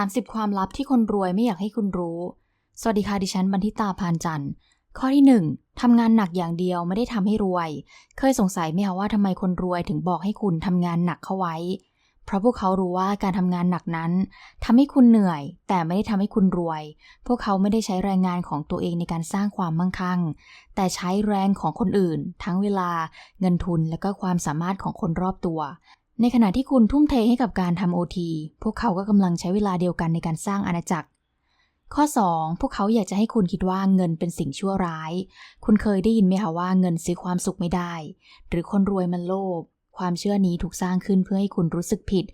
30 ความลับที่คนรวยไม่อยากให้คุณรู้ สวัสดีค่ะดิฉันบันทิตาพานจันทร์ ข้อที่ 1ทำงานหนักอย่างเดียวไม่ได้ทำให้รวย เคยสงสัยไหมคะว่าทำไมคนรวยถึงบอกให้คุณทำงานหนักเข้าไว้ เพราะพวกเขารู้ว่าการทำงานหนักนั้นทำให้คุณเหนื่อย แต่ไม่ได้ทำให้คุณรวย พวกเขาไม่ได้ใช้แรงงานของตัวเองในการสร้างความมั่งคั่ง แต่ใช้แรงของคนอื่น ทั้งเวลา เงินทุนและก็ความสามารถของคนรอบตัว ในขณะที่คุณทุ่มเทให้กับการทำโอทีพวกเขาก็กำลังใช้เวลาเดียวกันในการสร้างอาณาจักร ข้อ 2 พวกเขาอยากจะให้คุณคิดว่าเงินเป็นสิ่งชั่วร้าย คุณเคยได้ยินไหมคะว่าเงินซื้อความสุขไม่ได้ หรือคนรวยมันโลภความเชื่อนี้ถูกสร้างขึ้นเพื่อให้คุณรู้สึกผิด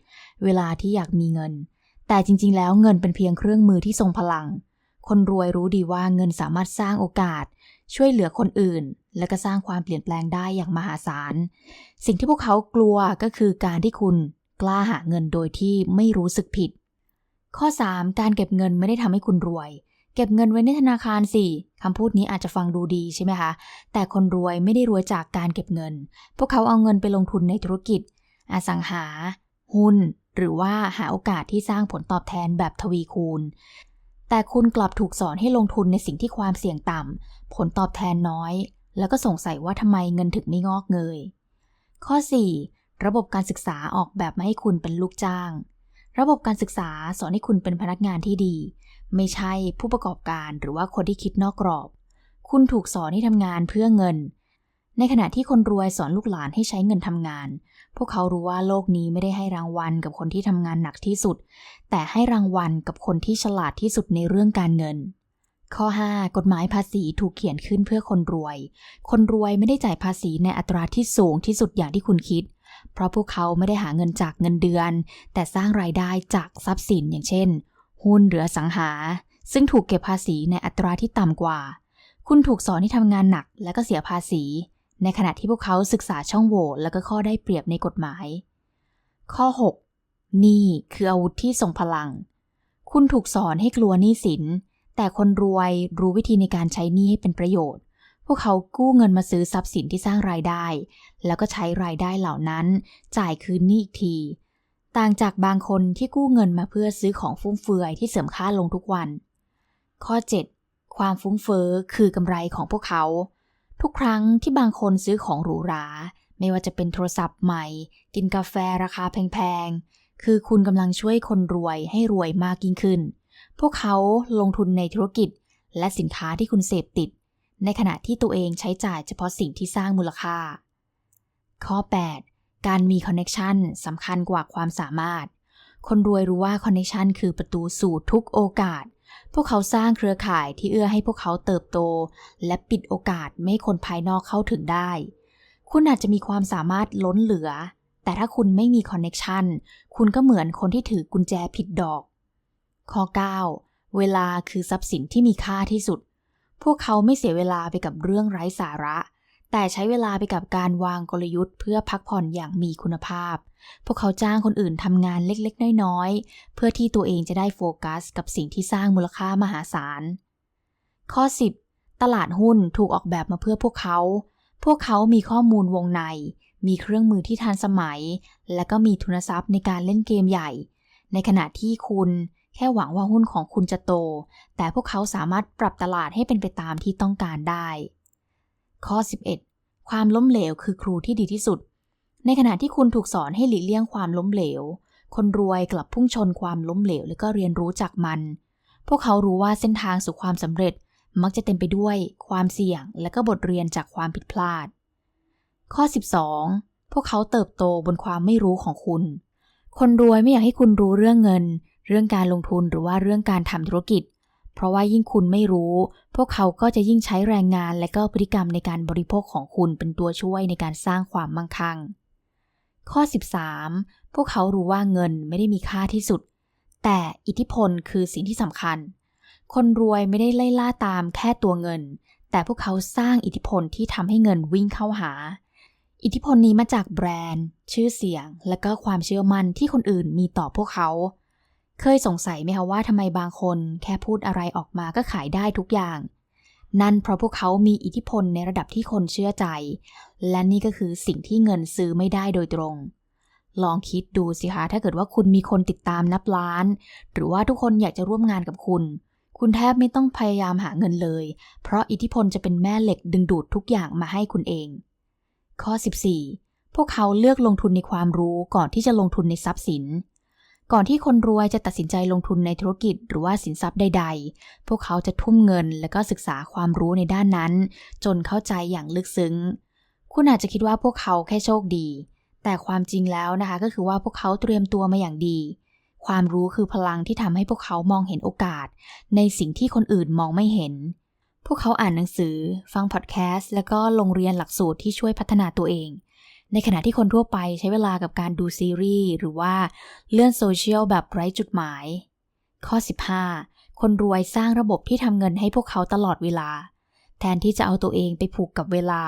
เวลาที่อยากมีเงิน แต่จริง ๆ แล้วเงินเป็นเพียงเครื่องมือที่ทรงพลัง คนรวยรู้ดีว่าเงินสามารถสร้างโอกาส ช่วยเหลือคนอื่น และก็สร้างความเปลี่ยนแปลงได้อย่างมหาศาล สิ่งที่พวกเขากลัวก็คือการที่คุณกล้าหาเงินโดยที่ไม่รู้สึกผิด ข้อ 3 การเก็บเงินไม่ได้ทำให้คุณรวย เก็บเงินไว้ในธนาคารสิคำพูดนี้อาจจะฟังดูดีใช่ไหมคะ แต่คนรวยไม่ได้รวยจากการเก็บเงิน พวกเขาเอาเงินไปลงทุนในธุรกิจ อสังหา หุ้น หรือว่าหาโอกาสที่สร้างผลตอบแทนแบบทวีคูณแต่คุณกลับถูกสอนให้ลงทุนในสิ่งที่ความเสี่ยงต่ำ ผลตอบแทนน้อย แล้วก็สงสัยว่าทำไมเงินถึงไม่งอกเงย ข้อ 4 ระบบการศึกษาออกแบบมาให้คุณเป็นลูกจ้าง ระบบการศึกษาสอนให้คุณเป็นพนักงานที่ดี ไม่ใช่ผู้ประกอบการหรือว่าคนที่คิดนอกกรอบ คุณถูกสอนให้ทำงานเพื่อเงิน ในขณะที่คนรวยสอนลูกหลานให้ใช้เงินทำงาน พวกเขารู้ว่าโลกนี้ไม่ได้ให้รางวัลกับคนที่ทำงานหนักที่สุด แต่ให้รางวัลกับคนที่ฉลาดที่สุดในเรื่องการเงิน ข้อ 5 กฎหมายภาษีถูกเขียนขึ้นเพื่อคนรวย คนรวยไม่ได้จ่ายภาษีในอัตราที่สูงที่สุดอย่างที่คุณคิด เพราะพวกเขาไม่ได้หาเงินจากเงินเดือน แต่สร้างรายได้จากทรัพย์สินอย่างเช่น หุ้นหรือสังหา ซึ่งถูกเก็บภาษีในอัตราที่ต่ำกว่า คุณถูกสอนให้ทำงานหนักและก็เสียภาษี ในขณะที่พวกเขาศึกษาช่องโหว่และก็ข้อได้เปรียบในกฎหมาย ข้อ 6 นี่คืออาวุธที่ทรงพลัง คุณถูกสอนให้กลัวหนี้สิน แต่คนรวยรู้วิธีในการใช้หนี้ให้เป็นประโยชน์ พวกเขากู้เงินมาซื้อทรัพย์สินที่สร้างรายได้ แล้วก็ใช้รายได้เหล่านั้น จ่ายคืนหนี้อีกที ต่างจากบางคนที่กู้เงินมาเพื่อซื้อของฟุ่มเฟือยที่เสื่อมค่าลงทุกวัน ข้อ 7 ความฟุ้งเฟอ้อคือกำไรของพวกเขา ทุกครั้งที่บางคนซื้อของหรูหรา ไม่ว่าจะเป็นโทรศัพท์ใหม่ กินกาแฟราคาแพงๆ คือคุณกำลังช่วยคนรวยให้รวยมากยิ่งขึ้น พวกเขาลงทุนในธุรกิจและสินค้าที่คุณเสพติด ในขณะที่ตัวเองใช้จ่ายเฉพาะสิ่งที่สร้างมูลค่า ข้อ 8 การมีคอนเน็ชันสำคัญกว่าความสามารถ คนรวยรู้ว่าคอนเน็ชันคือประตูสู่ทุกโอกาส พวกเขาสร้างเครือข่ายที่เอื้อให้พวกเขาเติบโต และปิดโอกาสไม่ให้คนภายนอกเข้าถึงได้ คุณอาจจะมีความสามารถล้นเหลือ แต่ถ้าคุณไม่มีคอนเน็ชันคุณก็เหมือนคนที่ถือกุญแจผิดดอก ข้อ 9 เวลาคือทรัพย์สินที่มีค่าที่สุด พวกเขาไม่เสียเวลาไปกับเรื่องไร้สาระ แต่ใช้เวลาไปกับการวางกลยุทธ์เพื่อพักผ่อนอย่างมีคุณภาพ พวกเขาจ้างคนอื่นทำงานเล็กๆ น้อยๆ เพื่อที่ตัวเองจะได้โฟกัส กับสิ่งที่สร้างมูลค่ามหาศาล ข้อ 10 ตลาดหุ้นถูกออกแบบมาเพื่อพวกเขา พวกเขามีข้อมูลวงใน มีเครื่องมือที่ทันสมัย และก็มีทุนทรัพย์ในการเล่นเกมใหญ่ ในขณะที่คุณ แค่หวังว่าหุ้นของคุณจะโต แต่พวกเขาสามารถปรับตลาดให้เป็นไปตามที่ต้องการได้ ข้อ 11 ความล้มเหลวคือครูที่ดีที่สุด ในขณะที่คุณถูกสอนให้หลีกเลี่ยงความล้มเหลว คนรวยกลับพุ่งชนความล้มเหลวและก็เรียนรู้จากมัน พวกเขารู้ว่าเส้นทางสู่ความสำเร็จมักจะเต็มไปด้วยความเสี่ยงและก็บทเรียนจากความผิดพลาด ข้อ 12 พวกเขาเติบโตบนความไม่รู้ของคุณ คนรวยไม่อยากให้คุณรู้เรื่องเงิน เรื่องการลงทุนหรือว่าเรื่องการทำธุรกิจ เพราะว่ายิ่งคุณไม่รู้ พวกเขาก็จะยิ่งใช้แรงงานและก็พฤติกรรมในการบริโภคของคุณเป็นตัวช่วยในการสร้างความมั่งคั่ง ข้อ 13 พวกเขารู้ว่าเงินไม่ได้มีค่าที่สุด แต่อิทธิพลคือสิ่งที่สำคัญ คนรวยไม่ได้ไล่ล่าตามแค่ตัวเงิน แต่พวกเขาสร้างอิทธิพลที่ทำให้เงินวิ่งเข้าหาอิทธิพลนี้มาจากแบรนด์ ชื่อเสียง และก็ความเชื่อมั่นที่คนอื่นมีต่อพวกเขา เคยสงสัยไหมคะว่าทำไมบางคนแค่พูดอะไรออกมาก็ขายได้ทุกอย่าง นั่นเพราะพวกเขามีอิทธิพลในระดับที่คนเชื่อใจ และนี่ก็คือสิ่งที่เงินซื้อไม่ได้โดยตรง ลองคิดดูสิคะถ้าเกิดว่าคุณมีคนติดตามนับล้าน หรือว่าทุกคนอยากจะร่วมงานกับคุณ คุณแทบไม่ต้องพยายามหาเงินเลย เพราะอิทธิพลจะเป็นแม่เหล็กดึงดูดทุกอย่างมาให้คุณเอง ข้อ 14 พวกเขาเลือกลงทุนในความรู้ก่อนที่จะลงทุนในทรัพย์สิน ก่อนที่คนรวยจะตัดสินใจลงทุนในธุรกิจหรือว่าสินทรัพย์ใด ๆ พวกเขาจะทุ่มเงินและก็ศึกษาความรู้ในด้านนั้น จนเข้าใจอย่างลึกซึ้ง คุณอาจจะคิดว่าพวกเขาแค่โชคดี แต่ความจริงแล้วนะคะก็คือว่าพวกเขาเตรียมตัวมาอย่างดี ความรู้คือพลังที่ทำให้พวกเขามองเห็นโอกาส ในสิ่งที่คนอื่นมองไม่เห็น พวกเขาอ่านหนังสือ ฟังพอดแคสต์ แล้วก็ลงเรียนหลักสูตรที่ช่วยพัฒนาตัวเอง ในขณะที่คนทั่วไปใช้เวลากับการดูซีรีส์หรือว่าเลื่อนโซเชียลแบบไร้จุดหมาย ข้อ 15 คนรวยสร้างระบบที่ทำเงินให้พวกเขาตลอดเวลา แทนที่จะเอาตัวเองไปผูกกับเวลา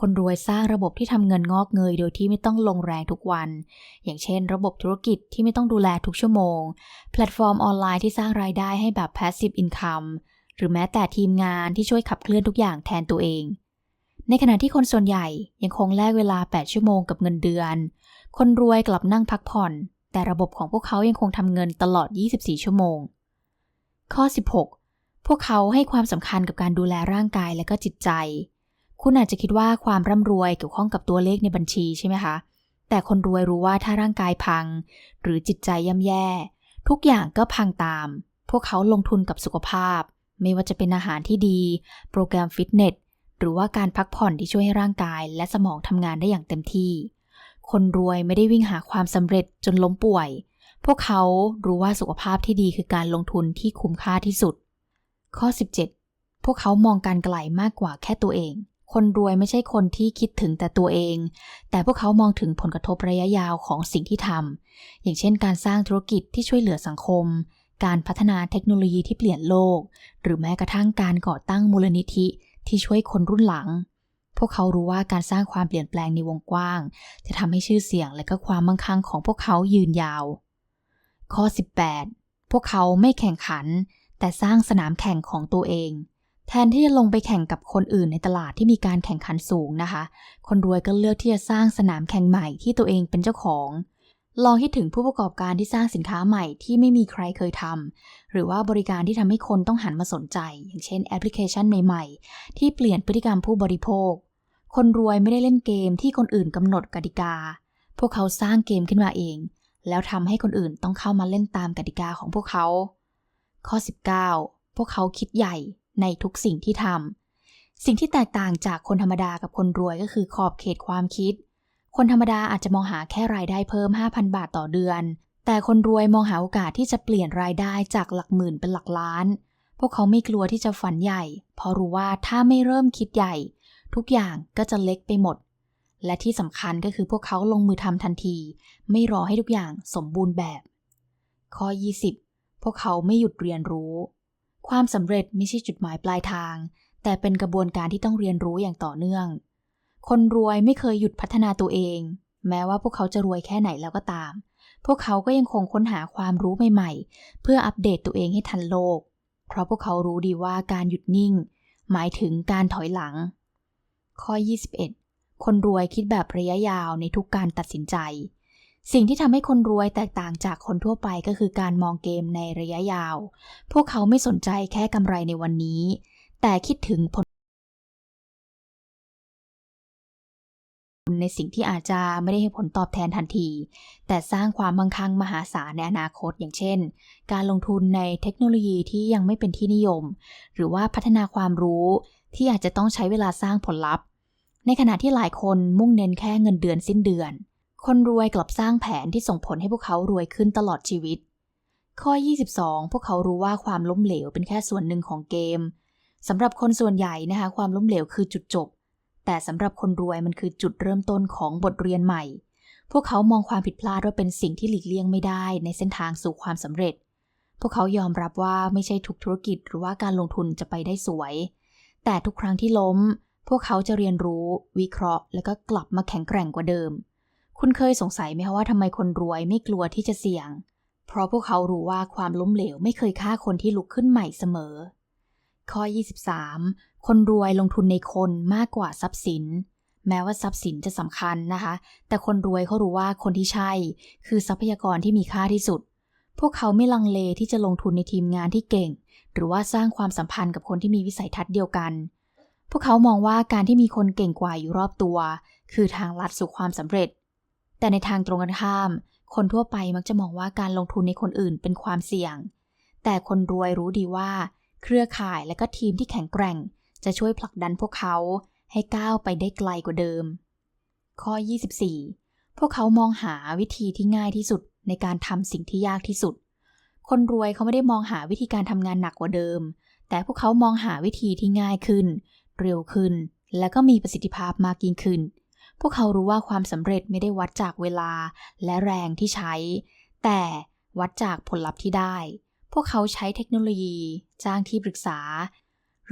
คนรวยสร้างระบบที่ทำเงินงอกเงย โดยที่ไม่ต้องลงแรงทุกวัน อย่างเช่น ระบบธุรกิจที่ไม่ต้องดูแลทุกชั่วโมง แพลตฟอร์มออนไลน์ที่สร้างรายได้ให้แบบ passive income หรือแม้แต่ทีมงานที่ช่วยขับเคลื่อนทุกอย่างแทนตัวเอง ในขณะที่คนส่วนใหญ่ยังคงแลกเวลา 8 ชั่วโมงกับเงินเดือน คนรวยกลับนั่งพักผ่อน แต่ระบบของพวกเขายังคงทำเงินตลอด 24 ชั่วโมง ข้อ 16 พวกเขาให้ความสำคัญกับการดูแลร่างกายและก็จิตใจ คุณอาจจะคิดว่าความร่ำรวยเกี่ยวข้องกับตัวเลขในบัญชีใช่ไหมคะ แต่คนรวยรู้ว่าถ้าร่างกายพัง หรือจิตใจย่ำแย่ ทุกอย่างก็พังตาม พวกเขาลงทุนกับสุขภาพ ไม่ว่าจะเป็นอาหารที่ดี โปรแกรมฟิตเนส หรือว่าการพักผ่อนที่ช่วยให้ร่างกาย และสมองทำงานได้อย่างเต็มที่ คนรวยไม่ได้วิ่งหาความสำเร็จจนล้มป่วย พวกเขารู้ว่าสุขภาพที่ดีคือการลงทุนที่คุ้มค่าที่สุด ข้อ 17 พวกเขามองการไกลมากกว่าแค่ตัวเอง คนรวยไม่ใช่คนที่คิดถึงแต่ตัวเอง แต่พวกเขามองถึงผลกระทบระยะยาวของสิ่งที่ทำอย่างเช่น การสร้างธุรกิจที่ช่วยเหลือสังคมการพัฒนาเทคโนโลยีที่เปลี่ยนโลก หรือแม้กระทั่งการก่อตั้งมูลนิธิ ที่ช่วยคนรุ่นหลัง พวกเขารู้ว่าการสร้างความเปลี่ยนแปลงในวงกว้าง จะทำให้ชื่อเสียงและก็ความมั่งคั่งของพวกเขายืนยาว ข้อ 18 พวกเขาไม่แข่งขัน แต่สร้างสนามแข่งของตัวเอง แทนที่จะลงไปแข่งกับคนอื่นในตลาดที่มีการแข่งขันสูงนะคะ คนรวยก็เลือกที่จะสร้างสนามแข่งใหม่ที่ตัวเองเป็นเจ้าของ ลองคิดถึงผู้ประกอบการที่สร้างสินค้าใหม่ที่ไม่มีใครเคยทำหรือว่าบริการที่ทำให้คนต้องหันมาสนใจ อย่างเช่นแอปพลิเคชันใหม่ ๆ ที่เปลี่ยนพฤติกรรมผู้บริโภค คนรวยไม่ได้เล่นเกมที่คนอื่นกำหนดกติกา พวกเขาสร้างเกมขึ้นมาเอง แล้วทำให้คนอื่นต้องเข้ามาเล่นตามกติกาของพวกเขา ข้อ 19 พวกเขาคิดใหญ่ในทุกสิ่งที่ทำสิ่งที่แตกต่างจากคนธรรมดากับคนรวยก็คือขอบเขตความคิด คนธรรมดาอาจจะมองหาแค่รายได้เพิ่ม 5,000 บาทต่อเดือน แต่คนรวยมองหาโอกาสที่จะเปลี่ยนรายได้จากหลักหมื่นเป็นหลักล้าน พวกเขาไม่กลัวที่จะฝันใหญ่ เพราะรู้ว่าถ้าไม่เริ่มคิดใหญ่ ทุกอย่างก็จะเล็กไปหมด และที่สำคัญก็คือพวกเขาลงมือทำทันที ไม่รอให้ทุกอย่างสมบูรณ์แบบ ข้อ 20 พวกเขาไม่หยุดเรียนรู้ ความสำเร็จไม่ใช่จุดหมายปลายทาง แต่เป็นกระบวนการที่ต้องเรียนรู้อย่างต่อเนื่อง คนรวยไม่เคยหยุดพัฒนาตัวเอง แม้ว่าพวกเขาจะรวยแค่ไหนแล้วก็ตาม พวกเขาก็ยังคงค้นหาความรู้ใหม่ๆ เพื่ออัปเดตตัวเองให้ทันโลก เพราะพวกเขารู้ดีว่าการหยุดนิ่ง หมายถึงการถอยหลัง ข้อ 21 คนรวยคิดแบบระยะยาวในทุกการตัดสินใจ สิ่งที่ทำให้คนรวยแตกต่างจากคนทั่วไปก็คือการมองเกมในระยะยาว พวกเขาไม่สนใจแค่กำไรในวันนี้ แต่คิดถึงผล ในสิ่งที่อาจจะไม่ได้ให้ผลตอบแทนทันที แต่สร้างความมั่งคั่งมหาศาลในอนาคต อย่างเช่น การลงทุนในเทคโนโลยีที่ยังไม่เป็นที่นิยม หรือว่าพัฒนาความรู้ที่อาจจะต้องใช้เวลาสร้างผลลัพธ์ ในขณะที่หลายคนมุ่งเน้นแค่เงินเดือนสิ้นเดือน คนรวยกลับสร้างแผนที่ส่งผลให้พวกเขารวยขึ้นตลอดชีวิต ข้อ 22 พวกเขารู้ว่าความล้มเหลวเป็นแค่ส่วนหนึ่งของเกมสำหรับคนส่วนใหญ่นะคะ ความล้มเหลวคือจุดจบ แต่สำหรับคนรวยมันคือจุดเริ่มต้นของบทเรียนใหม่ พวกเขามองความผิดพลาดว่าเป็นสิ่งที่หลีกเลี่ยงไม่ได้ในเส้นทางสู่ความสำเร็จ พวกเขายอมรับว่าไม่ใช่ทุกธุรกิจหรือว่าการลงทุนจะไปได้สวย แต่ทุกครั้งที่ล้ม พวกเขาจะเรียนรู้ วิเคราะห์ แล้วก็กลับมาแข็งแกร่งกว่าเดิม คุณเคยสงสัยไหมคะว่าทำไมคนรวยไม่กลัวที่จะเสี่ยง เพราะพวกเขารู้ว่าความล้มเหลวไม่เคยฆ่าคนที่ลุกขึ้นใหม่เสมอข้อ 23 คนรวยลงทุนในคนมากกว่าทรัพย์สิน แม้ว่าทรัพย์สินจะสำคัญนะคะ แต่คนรวยเขารู้ว่าคนที่ใช่ คือทรัพยากรที่มีค่าที่สุด พวกเขาไม่ลังเลที่จะลงทุนในทีมงานที่เก่ง หรือว่าสร้างความสัมพันธ์กับคนที่มีวิสัยทัศน์เดียวกัน พวกเขามองว่าการที่มีคนเก่งกว่าอยู่รอบตัว คือทางลัดสู่ความสำเร็จ แต่ในทางตรงกันข้าม คนทั่วไปมักจะมองว่าการลงทุนในคนอื่นเป็นความเสี่ยง แต่คนรวยรู้ดีว่า เครือข่ายและก็ทีมที่แข็งแกร่ง จะช่วยผลักดันพวกเขาให้ก้าวไปได้ไกลกว่าเดิม ข้อ 24 พวกเขามองหาวิธีที่ง่ายที่สุดในการทำสิ่งที่ยากที่สุด คนรวยเขาไม่ได้มองหาวิธีการทำงานหนักกว่าเดิม แต่พวกเขามองหาวิธีที่ง่ายขึ้น เร็วขึ้น และก็มีประสิทธิภาพมากยิ่งขึ้น พวกเขารู้ว่าความสำเร็จไม่ได้วัดจากเวลาและแรงที่ใช้ แต่วัดจากผลลัพธ์ที่ได้ พวกเขาใช้เทคโนโลยี จ้างที่ปรึกษา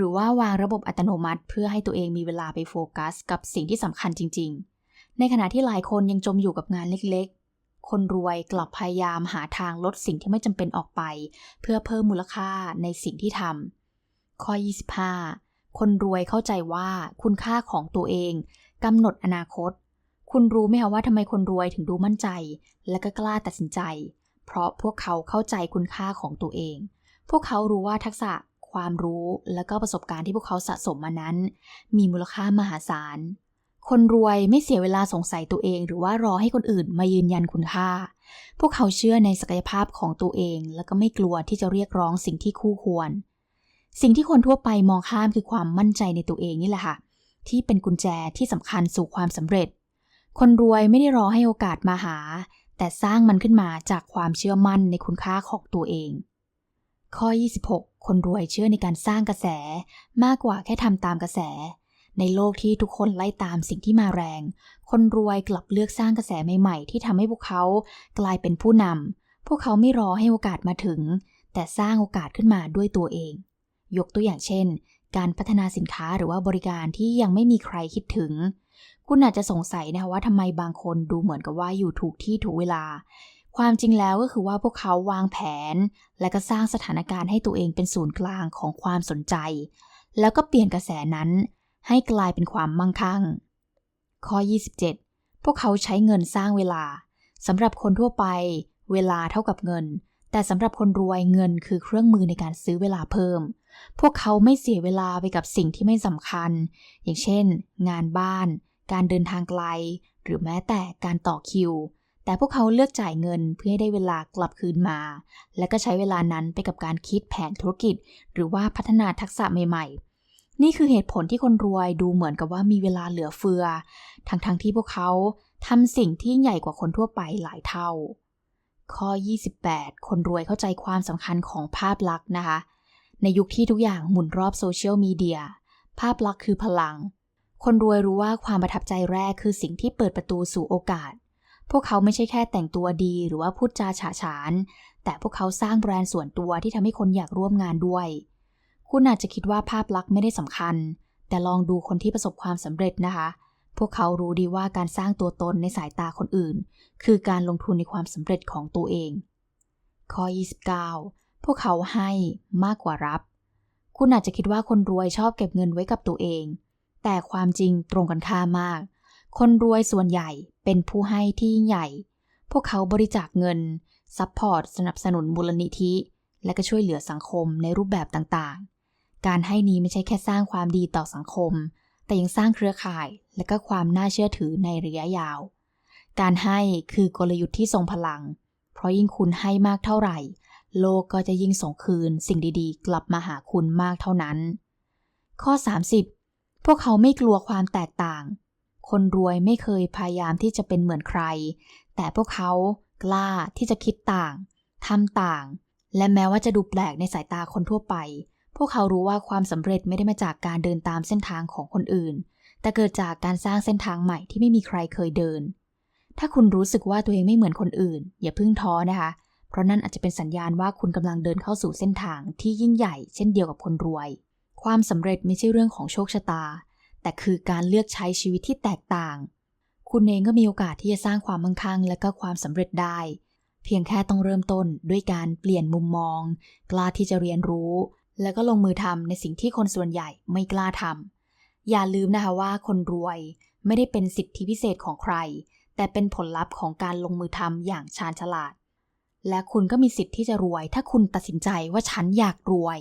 รือว่าวางระบบอัตโนมัติ เพื่อให้ตัวเองมีเวลาไปโฟกัส กับสิ่งที่สำคัญจริง ๆ ในขณะที่หลายคนยังจมอยู่กับงานเล็กๆ คนรวยกลับพยายามหาทางลดสิ่งที่ไม่จำเป็นออกไป เพื่อเพิ่มมูลค่าในสิ่งที่ทำข้อ 25 คนรวยเข้าใจว่าคุณค่าของตัวเองกำหนดอนาคต คุณรู้ไหมคะว่าทำไมคนรวยถึงดูมั่นใจ และก็กล้าตัดสินใจ เพราะพวกเขาเข้าใจคุณค่าของตัวเอง พวกเขารู้ว่าทักษะ ความรู้และก็ประสบการณ์ที่พวกเขาสะสมมานั้น มีมูลค่ามหาศาล คนรวยไม่เสียเวลาสงสัยตัวเอง หรือว่ารอให้คนอื่นมายืนยันคุณค่า พวกเขาเชื่อในศักยภาพของตัวเอง และก็ไม่กลัวที่จะเรียกร้องสิ่งที่คู่ควร สิ่งที่คนทั่วไปมองข้ามคือความมั่นใจในตัวเองนี่แหละค่ะ ที่เป็นกุญแจที่สำคัญสู่ความสำเร็จ คนรวยไม่ได้รอให้โอกาสมาหา แต่สร้างมันขึ้นมาจากความเชื่อมั่นในคุณค่าของตัวเอง ข้อ 26 คนรวยเชื่อในการสร้างกระแส มากกว่าแค่ทำตามกระแส ในโลกที่ทุกคนไล่ตามสิ่งที่มาแรง คนรวยกลับเลือกสร้างกระแสใหม่ๆ ที่ทำให้พวกเขากลายเป็นผู้นำพวกเขาไม่รอให้โอกาสมาถึง แต่สร้างโอกาสขึ้นมาด้วยตัวเอง ยกตัวอย่างเช่น การพัฒนาสินค้าหรือว่าบริการที่ยังไม่มีใครคิดถึง คุณอาจจะสงสัยนะคะว่าทำไมบางคนดูเหมือนกับว่าอยู่ถูกที่ถูกเวลา ความจริงแล้วก็คือว่าพวกเขาวางแผน และก็สร้างสถานการณ์ให้ตัวเองเป็นศูนย์กลางของความสนใจ แล้วก็เปลี่ยนกระแสนั้นให้กลายเป็นความมั่งคั่ง ข้อ 27 พวกเขาใช้เงินสร้างเวลาสำหรับคนทั่วไป เวลาเท่ากับเงิน แต่สำหรับคนรวยเงินคือเครื่องมือในการซื้อเวลาเพิ่ม พวกเขาไม่เสียเวลาไปกับสิ่งที่ไม่สำคัญ อย่างเช่น งานบ้าน การเดินทางไกล หรือแม้แต่การต่อคิว แต่พวกเขาเลือกจ่ายเงินเพื่อให้ได้เวลากลับคืนมา และก็ใช้เวลานั้นไปกับการคิดแผนธุรกิจ หรือว่าพัฒนาทักษะใหม่ๆ นี่คือเหตุผลที่คนรวยดูเหมือนกับว่ามีเวลาเหลือเฟือ ทั้งๆทที่พวกเขาทำสิ่งที่ใหญ่กว่าคนทั่วไปหลายเท่า ข้อ 28 คนรวยเข้าใจความสำคัญของภาพลักษณ์นะคะ ในยุคที่ทุกอย่างหมุนรอบโซเชียลมีเดีย ภาพลักษณ์คือพลัง คนรวยรู้ว่าความประทับใจแรกคือสิ่งที่เปิดประตูสู่โอกาส พวกเขาไม่ใช่แค่แต่งตัวดีหรือว่าพูดจาฉาฉาน แต่พวกเขาสร้างแบรนด์ส่วนตัวที่ทำให้คนอยากร่วมงานด้วย คุณอาจจะคิดว่าภาพลักษณ์ไม่ได้สำคัญ แต่ลองดูคนที่ประสบความสำเร็จนะคะ พวกเขารู้ดีว่าการสร้างตัวตนในสายตาคนอื่น คือการลงทุนในความสำเร็จของตัวเอง ข้อ 29 พวกเขาให้มากกว่ารับ คุณอาจจะคิดว่าคนรวยชอบเก็บเงินไว้กับตัวเอง แต่ความจริงตรงกันข้ามมาก คนรวยส่วนใหญ่เป็นผู้ให้ที่ยิ่งใหญ่ พวกเขาบริจาคเงิน ซัพพอร์ตสนับสนุนมูลนิธิ และก็ช่วยเหลือสังคมในรูปแบบต่างๆ การให้นี้ไม่ใช่แค่สร้างความดีต่อสังคม แต่ยังสร้างเครือข่าย และก็ความน่าเชื่อถือในระยะยาว การให้คือกลยุทธ์ที่ทรงพลัง เพราะยิ่งคุณให้มากเท่าไหร่ โลกก็จะยิ่งส่งคืน สิ่งดีๆ กลับมาหาคุณมากเท่านั้น ข้อ 30 พวกเขาไม่กลัวความแตกต่าง คนรวยไม่เคยพยายามที่จะเป็นเหมือนใคร แต่พวกเขากล้าที่จะคิดต่างทำต่าง และแม้ว่าจะดูแปลกในสายตาคนทั่วไป พวกเขารู้ว่าความสำเร็จไม่ได้มาจากการเดินตามเส้นทางของคนอื่น แต่เกิดจากการสร้างเส้นทางใหม่ที่ไม่มีใครเคยเดิน ถ้าคุณรู้สึกว่าตัวเองไม่เหมือนคนอื่น อย่าเพิ่งท้อนะคะ เพราะนั่นอาจจะเป็นสัญญาณว่าคุณกำลังเดินเข้าสู่เส้นทางที่ยิ่งใหญ่ เช่นเดียวกับคนรวย ความสำเร็จไม่ใช่เรื่องของโชคชะตา แต่คือการเลือกใช้ชีวิตที่แตกต่าง คุณเองก็มีโอกาสที่จะสร้างความมั่งคั่ง และก็ความสำเร็จได้ เพียงแค่ต้องเริ่มต้นด้วยการเปลี่ยนมุมมอง กล้าที่จะเรียนรู้ แล้วก็ลงมือทำในสิ่งที่คนส่วนใหญ่ไม่กล้าทำอย่าลืมนะคะว่าคนรวยไม่ได้เป็นสิทธิพิเศษของใคร แต่เป็นผลลัพธ์ของการลงมือทำอย่างชาญฉลาด และคุณก็มีสิทธิ์ที่จะรวย ถ้าคุณตัดสินใจว่าฉันอยากรวย